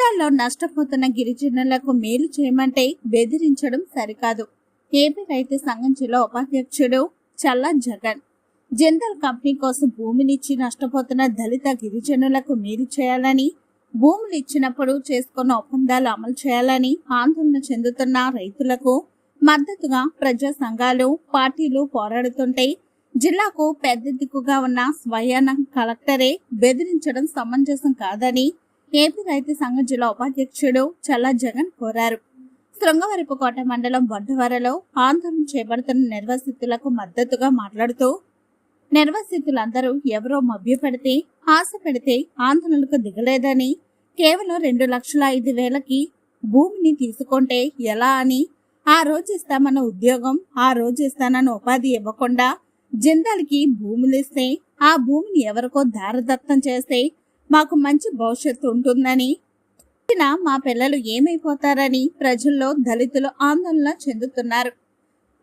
జిందాల్లో నష్టపోతున్న గిరిజనులకు మేలు చేయమంటే బెదిరించడం సరికాదు. ఏపీ రైతు సంఘం జిల్లా ఉపాధ్యక్షుడు చల్లా జగన్. జిందాల్ కంపెనీ కోసం భూమినిచ్చి నష్టపోతున్న దళిత గిరిజనులకు మేలు చేయాలని భూములు ఇచ్చినప్పుడు చేసుకున్న ఒప్పందాలు అమలు చేయాలని ఆందోళన చెందుతున్న రైతులకు మద్దతుగా ప్రజా సంఘాలు పార్టీలు పోరాడుతుంటే జిల్లాకు పెద్ద దిక్కుగా ఉన్న స్వయాన కలెక్టరే బెదిరించడం సమంజసం కాదని ఏపీ రైతు సంఘం జిల్లా ఉపాధ్యక్షుడు చల్లా జగన్ కోరారు. శృంగవరపుకోట మండలం బొడ్డవరలో ఆందోళన చేపడుతున్న నిర్వసితులకు మద్దతుగా మాట్లాడుతూ నిర్వసితులందరూ ఎవరో మభ్యపెడితే ఆశ పెడితే ఆందోళనకు దిగలేదని కేవలం రెండు లక్షల ఐదు వేలకి భూమిని తీసుకుంటే ఎలా అని ఆ రోజు ఇస్తామన్న ఉద్యోగం ఆ రోజు ఇస్తానన్న ఉపాధి ఇవ్వకుండా జిందాల్కి భూములు ఇస్తే ఆ భూమిని ఎవరికో దారదత్తం చేస్తే మాకు మంచి భవిష్యత్తు ఉంటుందని. మా పిల్లలు ఏమైపోతారని ప్రజల్లో దళితులు ఆందోళన చెందుతున్నారు.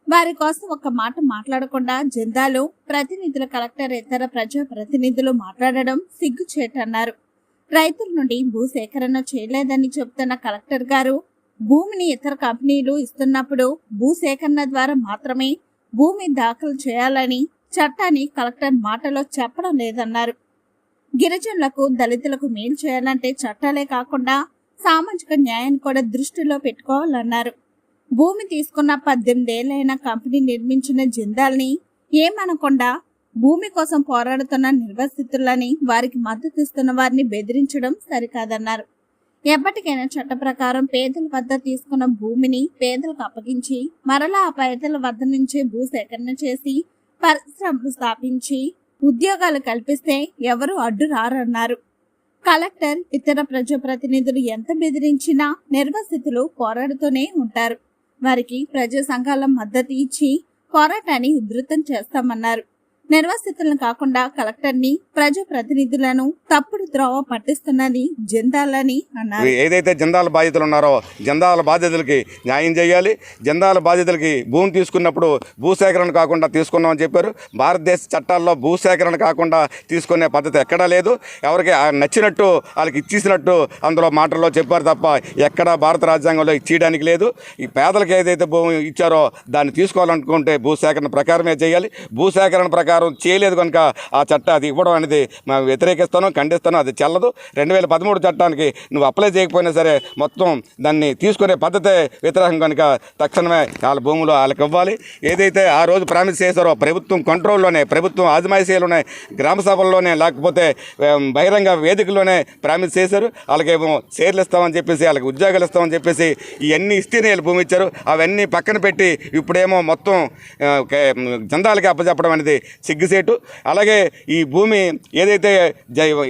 వారి కోసం ఒక మాట మాట్లాడకుండా జిందాలు ప్రతినిధుల కలెక్టర్ ఇతర ప్రజా ప్రతినిధులు మాట్లాడడం సిగ్గుచేటన్నారు. రైతుల నుండి భూ సేకరణ చేయలేదని చెబుతున్న కలెక్టర్ గారు భూమిని ఇతర కంపెనీలు ఇస్తున్నప్పుడు భూ సేకరణ ద్వారా మాత్రమే భూమి దాఖలు చేయాలని చట్టాన్ని కలెక్టర్ మాటలో చెప్పడం లేదన్నారు. గిరిజనులకు దళితులకు మేలు చేయాలంటే చట్టాలే కాకుండా సామాజిక న్యాయాన్ని కూడా దృష్టిలో పెట్టుకోవాలన్నారు. భూమి తీసుకున్న పద్దెనిమిదేళ్ళైన కంపెనీ నిర్మించిన జిందాల్ని ఏమనకుండా భూమి కోసం పోరాడుతున్న నిర్వసితులని వారికి మద్దతు ఇస్తున్న వారిని బెదిరించడం సరికాదన్నారు. ఎప్పటికైనా చట్ట ప్రకారం పేదల వద్ద తీసుకున్న భూమిని పేదలకు అప్పగించి మరలా ఆ పేదల వద్ద నుంచే భూ సేకరణ చేసి పరిశ్రమలు స్థాపించి ఉద్యోగాలు కల్పిస్తే ఎవరు అడ్డు రారన్నారు. కలెక్టర్ ఇతర ప్రజాప్రతినిధులు ఎంత బెదిరించినా నిర్వసితులు పోరాడుతూనే ఉంటారు. వారికి ప్రజా సంఘాల మద్దతు ఇచ్చి పోరాటాన్ని ఉధృతం చేస్తామన్నారు. నిర్వాసితులను కాకుండా కలెక్టర్ని ప్రజాప్రతినిధులను తప్పుడు ద్రోవ పట్టిస్తున్నది జెందాలని అన్నారు. ఏదైతే జందాల బాధితులు ఉన్నారో జెందాల బాధితులకి న్యాయం చేయాలి. జందాల బాధితులకి భూమి తీసుకున్నప్పుడు భూసేకరణ కాకుండా తీసుకున్నామని చెప్పారు. భారతదేశ చట్టాల్లో భూసేకరణ కాకుండా తీసుకునే పద్ధతి ఎక్కడా లేదు. ఎవరికి నచ్చినట్టు వాళ్ళకి ఇచ్చేసినట్టు అందులో మాటల్లో చెప్పారు తప్ప ఎక్కడా భారత రాజ్యాంగంలో ఇచ్చేయడానికి లేదు. ఈ పేదలకు ఏదైతే భూమి ఇచ్చారో దాన్ని తీసుకోవాలనుకుంటే భూసేకరణ ప్రకారమే చేయాలి. భూసేకరణ ప్రకారం చేయలేదు కనుక ఆ చట్టం అది ఇవ్వడం అనేది మేము వ్యతిరేకిస్తాను ఖండిస్తాను అది చెల్లదు. రెండు వేల పదమూడు చట్టానికి నువ్వు అప్లై చేయకపోయినా సరే మొత్తం దాన్ని తీసుకునే పద్ధతే వ్యతిరేకం కనుక తక్షణమే వాళ్ళ భూములు వాళ్ళకి ఇవ్వాలి. ఏదైతే ఆ రోజు ప్రామిస్ చేశారో ప్రభుత్వం కంట్రోల్లోనే ప్రభుత్వం ఆజమాయిషీలోనే గ్రామ సభల్లోనే లేకపోతే బహిరంగ వేదికలోనే ప్రామిస్ చేశారు. వాళ్ళకేమో షేర్లు ఇస్తామని చెప్పేసి వాళ్ళకి ఉద్యోగాలు ఇస్తామని చెప్పేసి ఇవన్నీ ఇస్తేనే వీళ్ళు భూమి ఇచ్చారు. అవన్నీ పక్కన పెట్టి ఇప్పుడేమో మొత్తం కే- జందాలకి అప్పచెప్పడం అనేది సిగ్గుసేటు. అలాగే ఈ భూమి ఏదైతే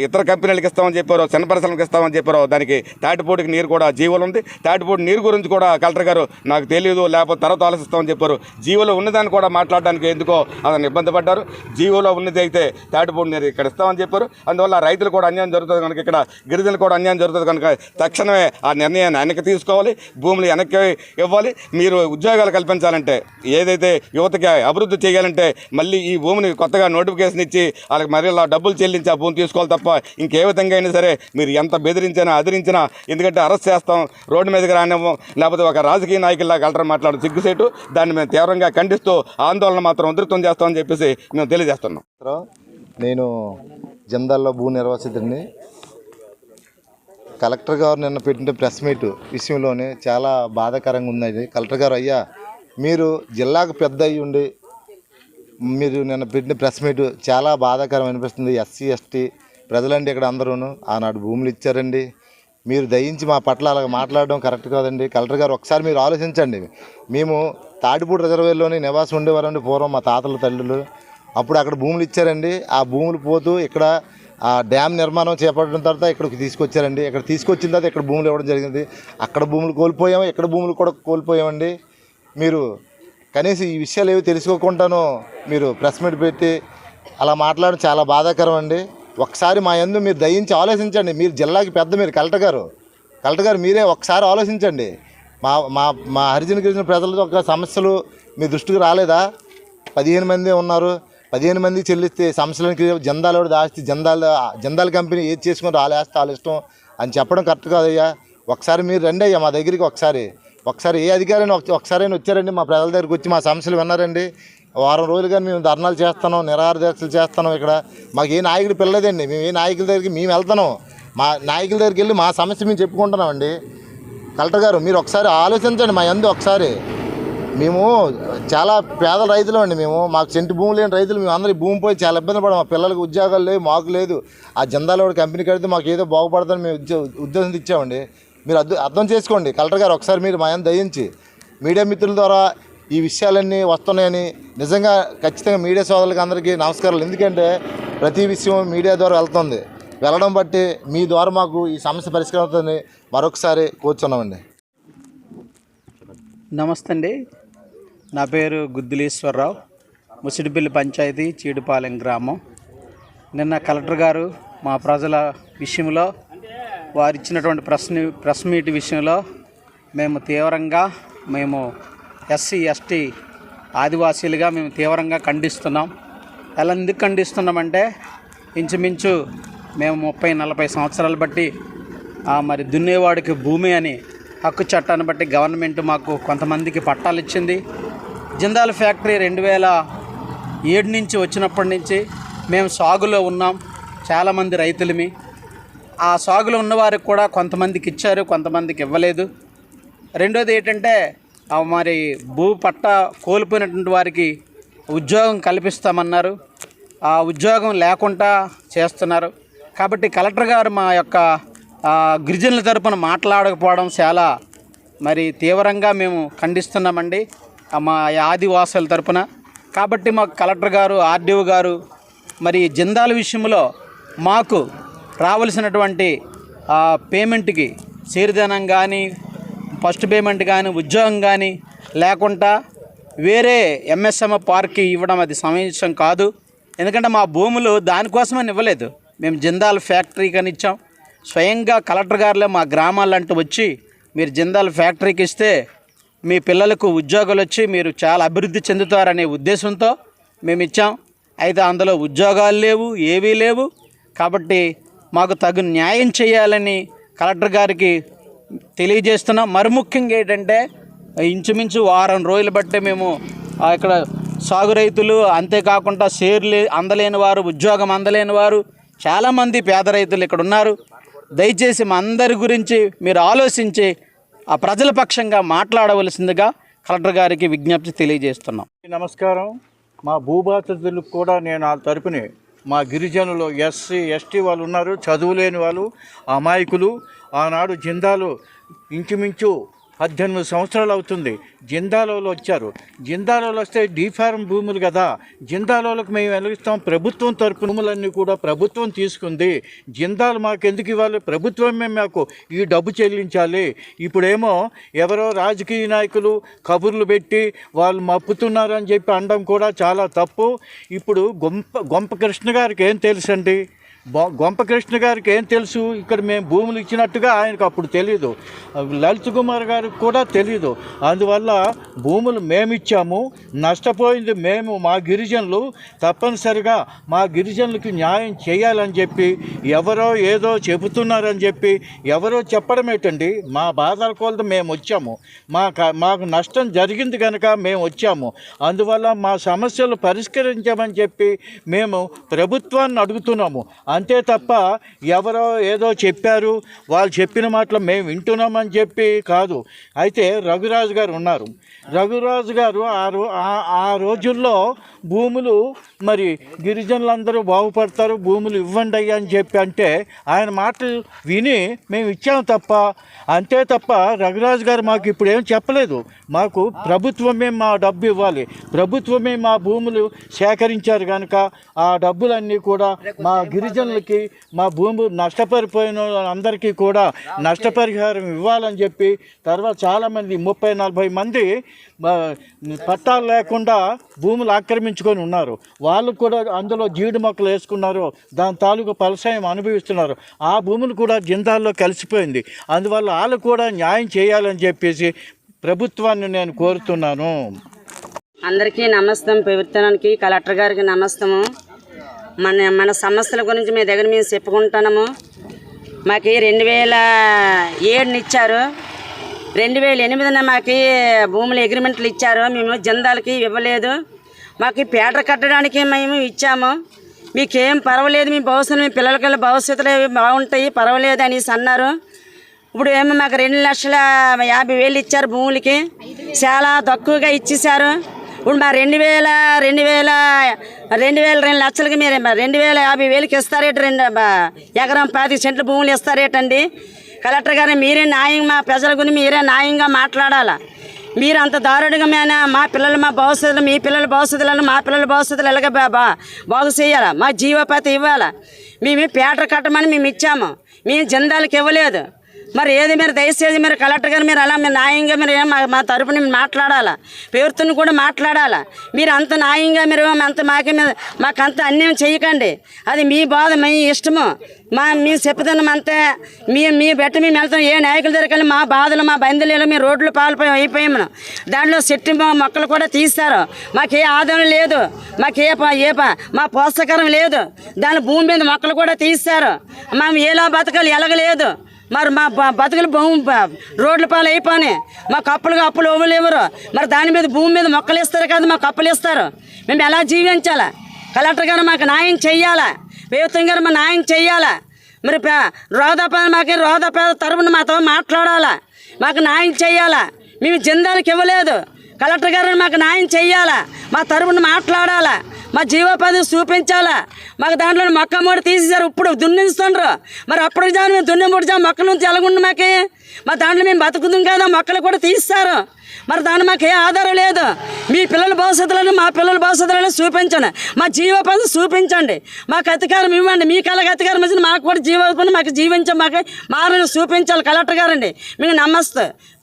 ఇతర కంపెనీలకు ఇస్తామని చెప్పారో చిన్న పరిశ్రమలకు ఇస్తామని చెప్పారో దానికి తాటిపూడికి నీరు కూడా జీవోలు ఉంది. తాటిపూడి నీరు గురించి కూడా కలెక్టర్ గారు నాకు తెలియదు లేకపోతే తర్వాత ఆలోచిస్తామని చెప్పారు. జీవోలో ఉన్నదాన్ని కూడా మాట్లాడడానికి ఎందుకో అతను ఇబ్బంది పడ్డారు. జీవోలో ఉన్నది అయితే తాటిపూడి నీరు ఇక్కడ ఇస్తామని చెప్పారు. అందువల్ల రైతులు కూడా అన్యాయం జరుగుతుంది కనుక ఇక్కడ గిరిజనులు కూడా అన్యాయం జరుగుతుంది కనుక తక్షణమే ఆ నిర్ణయాన్ని వెనక్కి తీసుకోవాలి భూములు వెనక్కి ఇవ్వాలి. మీరు ఉద్యోగాలు కల్పించాలంటే ఏదైతే యువతకి అభివృద్ధి చేయాలంటే మళ్ళీ ఈ భూమిని కొత్తగా నోటిఫికేషన్ ఇచ్చి వాళ్ళకి మరి ఇలా డబ్బులు చెల్లించి ఆ భూమి తీసుకోవాలి తప్ప ఇంకే విధంగా అయినా సరే మీరు ఎంత బెదిరించినా అదిరించినా ఎందుకంటే అరెస్ట్ చేస్తాం రోడ్డు మీదకి రానివ్వం లేకపోతే ఒక రాజకీయ నాయకుల్లా కలెక్టర్ మాట్లాడు సిగ్గుసేటు దాన్ని మేము తీవ్రంగా ఖండిస్తూ ఆందోళన మాత్రం ఉధృతం చేస్తామని చెప్పేసి మేము తెలియజేస్తున్నాం. నేను జందాల్లో భూ నిర్వాసితుడిని. కలెక్టర్ గారు నిన్న పెట్టిన ప్రెస్ మీట్ విషయంలోనే చాలా బాధాకరంగా ఉన్నది కలెక్టర్ గారు అయ్యా మీరు జిల్లాకు పెద్ద అయ్యి ఉండి మీరు నిన్న పెట్టిన ప్రెస్ మీట్ చాలా బాధాకరం అనిపిస్తుంది. ఎస్సీ ఎస్టీ ప్రజలండి ఇక్కడ అందరూను. ఆనాడు భూములు ఇచ్చారండి. మీరు దయించి మా పట్ల అలా మాట్లాడడం కరెక్ట్ కాదండి. కలెక్టర్ గారు ఒకసారి మీరు ఆలోచించండి. మేము తాటిపూడి రిజర్వేర్లోని నివాసం ఉండేవారండి పూర్వం మా తాతల తల్లులు. అప్పుడు అక్కడ భూములు ఇచ్చారండి. ఆ భూములు పోతూ ఇక్కడ ఆ డ్యామ్ నిర్మాణం చేపట్టిన తర్వాత ఇక్కడికి తీసుకొచ్చారండి. ఇక్కడ తీసుకొచ్చిన తర్వాత ఇక్కడ భూములు ఇవ్వడం జరిగింది. అక్కడ భూములు కోల్పోయాము ఇక్కడ భూములు కూడా కోల్పోయామండి. మీరు కనీసం ఈ విషయాలు ఏవి తెలుసుకోకుండాను మీరు ప్రెస్ మీట్ పెట్టి అలా మాట్లాడడం చాలా బాధాకరం అండి. ఒకసారి మా ఎందు మీరు దయించి ఆలోచించండి. మీరు జిల్లాకి పెద్ద మీరు కలెక్టర్ గారు. కలెక్టర్ గారు మీరే ఒకసారి ఆలోచించండి. మా మా మా హరిజన గిరిజన ప్రజలతో ఒక సమస్యలు మీ దృష్టికి రాలేదా? పదిహేను మంది ఉన్నారు. పదిహేను మంది చెల్లిస్తే సమస్యలకి జందాలు ఆస్తి? జందాల జందాల కంపెనీ ఏది చేసుకుని రాలేస్తే వాళ్ళ ఇష్టం అని చెప్పడం కరెక్ట్ కాదయ్యా. ఒకసారి మీరు రండి అయ్యా మా దగ్గరికి ఒకసారి. ఒకసారి ఏ అధికారైనా ఒక- ఒకసారైనా వచ్చారండి మా ప్రజల దగ్గరికి వచ్చి మా సమస్యలు విన్నారండి. వారం రోజులుగా మేము ధర్నాలు చేస్తున్నాం నిరాహార దీక్షలు చేస్తున్నాం ఇక్కడ. మాకు ఏ నాయకుడు పిల్లలేదండి. మేము ఏ నాయకుల దగ్గరికి మేము వెళ్తున్నాం. మా నాయకుల దగ్గరికి వెళ్ళి మా సమస్య మేము చెప్పుకుంటున్నామండి. కలెక్టర్ గారు మీరు ఒకసారి ఆలోచించండి మా ఎందు ఒకసారి. మేము చాలా పేద రైతులు అండి మేము. మాకు సెంటు భూమి లేని రైతులు. మేము అందరూ భూమి పోయి చాలా ఇబ్బంది పడము మా పిల్లలకు ఉద్యోగాలు లేవు మాకు లేదు. ఆ జందాలో కంపెనీ కడితే మాకు ఏదో బాగుపడుతుందని మేము ఉద్యో ఇచ్చామండి మీరు అర్థం అర్థం చేసుకోండి. కలెక్టర్ గారు ఒకసారి మీరు మాయం దయించి మీడియా మిత్రుల ద్వారా ఈ విషయాలన్నీ వస్తున్నాయని నిజంగా ఖచ్చితంగా మీడియా సోదరులకి అందరికీ నమస్కారాలు. ఎందుకంటే ప్రతి విషయం మీడియా ద్వారా వెళ్తుంది. వెళ్ళడం బట్టి మీ ద్వారా మాకు ఈ సమస్య పరిష్కారం అవుతుందని మరొకసారి కూర్చున్నామండి. నమస్తే అండి. నా పేరు గుద్దులీశ్వరరావు ముసిడిపల్లి పంచాయతీ చీడుపాలెం గ్రామం. నిన్న కలెక్టర్ గారు మా ప్రజల విషయంలో వారు ఇచ్చినటువంటి ప్రెస్ ప్రెస్ మీట్ విషయంలో మేము తీవ్రంగా మేము ఎస్సీ ఎస్టీ ఆదివాసీలుగా మేము తీవ్రంగా ఖండిస్తున్నాం. ఎలా ఎందుకు ఖండిస్తున్నామంటే ఇంచుమించు మేము ముప్పై నలభై సంవత్సరాలు బట్టి మరి దున్నేవాడికి భూమి అని హక్కు చట్టాన్ని బట్టి గవర్నమెంట్ మాకు కొంతమందికి పట్టాలు ఇచ్చింది. జిందాల్ ఫ్యాక్టరీ రెండు వేల ఏడు నుంచి వచ్చినప్పటి నుంచి మేము సాగులో ఉన్నాం. చాలామంది రైతులమి. ఆ సాగులో ఉన్నవారికి కూడా కొంతమందికి ఇచ్చారు కొంతమందికి ఇవ్వలేదు. రెండోది ఏంటంటే మరి భూ పట్ట కోల్పోయినటువంటి వారికి ఉద్యోగం కల్పిస్తామన్నారు. ఆ ఉద్యోగం లేకుండా చేస్తున్నారు. కాబట్టి కలెక్టర్ గారు మా యొక్క గిరిజనుల తరపున మాట్లాడకపోవడం చాలా మరి తీవ్రంగా మేము ఖండిస్తున్నామండి మా ఆదివాసుల తరపున. కాబట్టి మాకు కలెక్టర్ గారు ఆర్డీఓ గారు మరి జిందాల విషయంలో మాకు రావలసినటువంటి పేమెంట్కి సిరిధనం కానీ ఫస్ట్ పేమెంట్ కానీ ఉద్యోగం కానీ లేకుండా వేరే ఎంఎస్ఎం పార్క్కి ఇవ్వడం అది సమంజసం కాదు. ఎందుకంటే మా భూములు దానికోసమని ఇవ్వలేదు. మేము జిందాల్ ఫ్యాక్టరీ కానీ ఇచ్చాం స్వయంగా కలెక్టర్ గారులే మా గ్రామాలంటూ వచ్చి మీరు జిందాల్ ఫ్యాక్టరీకి ఇస్తే మీ పిల్లలకు ఉద్యోగాలు వచ్చి మీరు చాలా అభివృద్ధి చెందుతారనే ఉద్దేశంతో మేము ఇచ్చాం అయితే అందులో ఉద్యోగాలు లేవు ఏవీ లేవు. కాబట్టి మాకు తగు న్యాయం చేయాలని కలెక్టర్ గారికి తెలియజేస్తున్నాం. మరి ముఖ్యంగా ఏంటంటే ఇంచుమించు వారం రోజులు బట్టి మేము ఇక్కడ సాగు రైతులు అంతేకాకుండా షేర్లు అందలేని వారు ఉద్యోగం అందలేని వారు చాలామంది పేద రైతులు ఇక్కడ ఉన్నారు. దయచేసి మా అందరి గురించి మీరు ఆలోచించి ఆ ప్రజల పక్షంగా మాట్లాడవలసిందిగా కలెక్టర్ గారికి విజ్ఞప్తి తెలియజేస్తున్నాం. నమస్కారం. మా భూబాధితులకు కూడా నేను ఆ తరపుని మా గిరిజనులు ఎస్సీ ఎస్టీ వాళ్ళు ఉన్నారు చదువులేని వాళ్ళు అమాయకులు. ఆనాడు జిందాలు ఇంచుమించు పద్దెనిమిది సంవత్సరాలు అవుతుంది. జిందాలోలు వచ్చారు. జిందాలోలు వస్తే డీఫార్మ్ భూములు కదా. జిందాలోలకు మేము వెలిగిస్తాం. ప్రభుత్వం తరపు భూములన్నీ కూడా ప్రభుత్వం తీసుకుంది. జిందాలు మాకు ఎందుకు ఇవ్వాలి? ప్రభుత్వమే మాకు ఈ డబ్బు చెల్లించాలి. ఇప్పుడేమో ఎవరో రాజకీయ నాయకులు కబుర్లు పెట్టి వాళ్ళు మప్పుతున్నారని చెప్పి అనడం కూడా చాలా తప్పు. ఇప్పుడు గొంప గొంప కృష్ణ గారికి ఏం తెలుసండి? బొ- గారికి ఏం తెలుసు? ఇక్కడ మేము భూములు ఇచ్చినట్టుగా ఆయనకు అప్పుడు తెలియదు లలిత్ కుమార్ గారికి కూడా తెలియదు అందువల్ల భూములు మేము ఇచ్చాము నష్టపోయింది మేము మా గిరిజనులు. తప్పనిసరిగా మా గిరిజనులకి న్యాయం చేయాలని చెప్పి ఎవరో ఏదో చెబుతున్నారని చెప్పి ఎవరో చెప్పడం ఏంటండి? మా బాధల కొలత మేము వచ్చాము. మా మాకు నష్టం జరిగింది కనుక మేము వచ్చాము. అందువల్ల మా సమస్యలు పరిష్కరించామని చెప్పి మేము ప్రభుత్వాన్ని అడుగుతున్నాము. అంతే తప్ప ఎవరో ఏదో చెప్పారు వాళ్ళు చెప్పిన మాటలు మేము వింటున్నామని చెప్పి కాదు. అయితే రఘురాజు గారు ఉన్నారు. రఘురాజు గారు ఆ రో ఆ- రోజుల్లో భూములు మరి గిరిజనులందరూ బాగుపడతారు భూములు ఇవ్వండి అయ్యా అని చెప్పి అంటే ఆయన మాటలు విని మేము ఇచ్చాము తప్ప అంతే తప్ప రఘురాజు గారు మాకు ఇప్పుడు ఏం చెప్పలేదు. మాకు ప్రభుత్వమే మా డబ్బు ఇవ్వాలి. ప్రభుత్వమే మా భూములు సేకరించారు కనుక ఆ డబ్బులన్నీ కూడా మా గిరిజనులకి మా భూములు నష్టపరిపోయిన అందరికీ కూడా నష్టపరిహారం ఇవ్వాలని చెప్పి తర్వాత చాలామంది ముప్పై నలభై మంది పట్టాలు లేకుండా భూములు ఆక్రమించుకొని ఉన్నారు. వాళ్ళు కూడా అందులో జీడి మొక్కలు వేసుకున్నారు దాని తాలూకు ఫలసాయం అనుభవిస్తున్నారు. ఆ భూములు కూడా జిందాల్లో కలిసిపోయింది. అందువల్ల వాళ్ళు కూడా న్యాయం చేయాలని చెప్పేసి ప్రభుత్వాన్ని నేను కోరుతున్నాను. అందరికీ నమస్తం. ప్రభుత్వానికి కలెక్టర్ గారికి నమస్తము. మన మన సమస్యల గురించి మీ దగ్గర మేము చెప్పుకుంటున్నాము. మాకు రెండు వేల ఏడుని ఇచ్చారు. రెండు వేల ఎనిమిదిన మాకు భూములు అగ్రిమెంట్లు ఇచ్చారు. మేము జందాలకి ఇవ్వలేదు. మాకు పేట కట్టడానికి మేము ఇచ్చాము. మీకేం పర్వాలేదు మీ భవిష్యత్తు మీ పిల్లలకి భవిష్యత్తులో బాగుంటాయి పర్వాలేదు అనేసి అన్నారు. ఇప్పుడు ఏమో మాకు రెండు లక్షల యాభై వేలు ఇచ్చారు భూములకి. చాలా తక్కువగా ఇచ్చేసారు ఇప్పుడు మా రెండు వేల రెండు వేల రెండు వేల రెండు లక్షలకి మీరు మరి రెండు వేల యాభై వేలకి ఇస్తారేట రెండు ఎకరం పాతి సెంట్ల భూములు ఇస్తారేటండి? కలెక్టర్ గారు మీరే న్యాయం మా ప్రజల గురించి మీరే న్యాయంగా మాట్లాడాలా? మీరు అంత దారుణంగా మా పిల్లలు మా భవిష్యత్తులు మీ పిల్లల భవిష్యత్తులను మా పిల్లల భవిష్యత్తులు ఎలాగ బా బాగు చేయాలా? మా జీవపాతి ఇవ్వాలా? మేము పేటర్ కట్టమని మేము ఇచ్చాము. మేము జందాలకు ఇవ్వలేదు. మరి ఏది మీరు దయచేసి మీరు కలెక్టర్ గారు మీరు అలా మీరు న్యాయంగా మీరు ఏం మా- తరపున మాట్లాడాలా? పేరుతుని కూడా మాట్లాడాలా? మీరు అంత న్యాయంగా మీరు అంత మాకే మీద మాకు అంత అన్యాయం చేయకండి. అది మీ బాధ మీ ఇష్టము. మా మేము చెప్పుతున్నాం అంతే. మీ మీ బెట్ట మేము వెళ్తాం ఏ నాయకుల దగ్గరికి మా బాధలు మా బంధువులు మీ రోడ్లు పాల్పోయి అయిపోయాము. దాంట్లో చెట్టు మొక్కలు కూడా తీస్తారు మాకే ఆదాయం లేదు. మాకే ఏ మా పోషకరం లేదు. దాని భూమి మీద మొక్కలు కూడా తీస్తారు మేము ఎలా బతకాలి ఎలగలేదు. మరి మా బతుకులు భూమి రోడ్ల పాలు అయిపోయి మాకు అప్పులు అప్పులు ఇవ్వలేవరు మరి దాని మీద భూమి మీద మొక్కలు ఇస్తారు కదా మాకు అప్పులు ఇస్తారు. మేము ఎలా జీవించాలా? కలెక్టర్ గారు మాకు న్యాయం చెయ్యాలా? ప్రభుత్వం గారు మా న్యాయం చెయ్యాలా? మరి పే- పేద మాకు రోదాప తరపున మాతో మాట్లాడాలా? మాకు న్యాయం చెయ్యాలా? మేము జిందాలకు ఇవ్వలేదు. కలెక్టర్ గారు మాకు న్యాయం చెయ్యాలా? మా తరపున మాట్లాడాలా? మా జీవోపాధి చూపించాలా? మాకు దాంట్లో మొక్క మూడు తీసేసారు ఇప్పుడు దున్నిస్తుండ్రు. మరి అప్పుడు జాను మేము దున్ని జాము మొక్కలు మొక్కల నుంచి ఎలాగుండి మాకు? మా దాంట్లో మేము బతుకుతాం కదా మొక్కలు కూడా తీస్తారు. మరి దాని మాకు ఏ ఆధారం లేదు. మీ పిల్లల భవిష్యత్తులను మా పిల్లల భవిష్యత్తులను చూపించండి. మా జీవోపాధి చూపించండి. మాకు అధికారం ఇవ్వండి. మీ కళకు అధికారం ఇచ్చింది మాకు కూడా జీవోపాధి మాకు జీవించం మాకు మారని చూపించాలి కలెక్టర్ గారండి. మీకు నమస్తే.